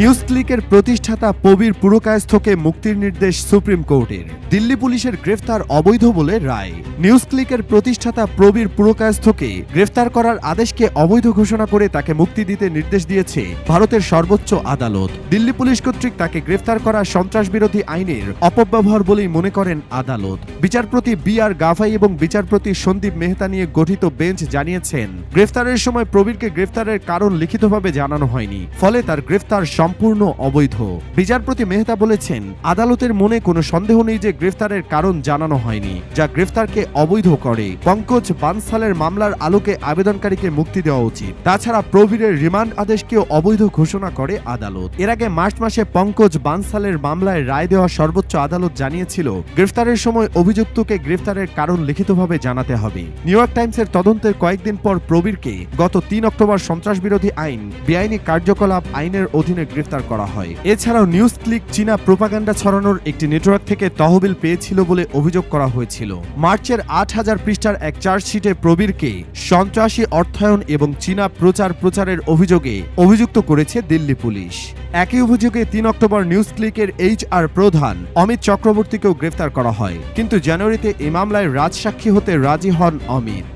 News ক্লিকের প্রতিষ্ঠাতা পবির পুরকায়স্থকে মুক্তির নির্দেশ সুপ্রিম কোর্টের। দিল্লি পুলিশের গ্রেফতার অবৈধ বলে রায়। নিউজ ক্লিকের প্রতিষ্ঠাতা প্রবীর পুরকায়স্থকে গ্রেফতার করার আদেশকে অবৈধ ঘোষণা করে তাকে মুক্তি দিতে নির্দেশ দিয়েছে ভারতের সর্বোচ্চ আদালত। দিল্লি পুলিশ কর্তৃক তাকে গ্রেফতার করা সন্ত্রাস বিরোধী আইনের অপব্যবহার বলেই মনে করেন আদালত। বিচারপতি বি আর গাভাই এবং বিচারপতি সন্দীপ মেহতা নিয়ে গঠিত বেঞ্চ জানিয়েছেন, গ্রেফতারের সময় প্রবীরকে গ্রেফতারের কারণ লিখিতভাবে জানানো হয়নি, ফলে তার গ্রেফতার সম্পূর্ণ অবৈধ। বিচারপতি মেহতা বলেছেন, আদালতের মনে কোনো সন্দেহ নেই যে গ্রেফতারের কারণ জানানো হয়নি, যা গ্রেফতারকে অবৈধ করে। পঙ্কজ বানসালের মামলার আলোকে আবেদনকারীকে মুক্তি দেওয়া উচিত। তাছাড়া প্রবীরের রিমান্ড আদেশকেও অবৈধ ঘোষণা করে আদালত। এর আগে মার্চ মাসে পঙ্কজ বানসালের মামলায় রায় দেওয়া সর্বোচ্চ আদালত জানিয়েছিল, গ্রেফতারের সময় অভিযুক্তকে গ্রেফতারের কারণ লিখিতভাবে জানাতে হবে। নিউ ইয়র্ক টাইমসের তদন্তের কয়েকদিন পর প্রবীরকে গত তিন অক্টোবর সন্ত্রাস বিরোধী আইন, বেআইনি কার্যকলাপ আইনের অধীনে গ্রেফতার করা হয়। এছাড়াও নিউজ ক্লিক চীনা প্রোপাগান্ডা ছড়ানোর একটি নেটওয়ার্ক থেকে তহবিল পেয়েছিল বলে অভিযোগ করা হয়েছিল। মার্চের আট হাজার পৃষ্ঠার এক চার্জশিটে প্রবীরকে সন্ত্রাসী অর্থায়ন এবং চীনা প্রচার প্রচারের অভিযোগে অভিযুক্ত করেছে দিল্লি পুলিশ। একই অভিযোগে তিন অক্টোবর নিউজ ক্লিকের এইচ আর প্রধান অমিত চক্রবর্তীকেও গ্রেফতার করা হয়। কিন্তু জানুয়ারিতে এ মামলায় রাজসাক্ষী হতে রাজি হন অমিত।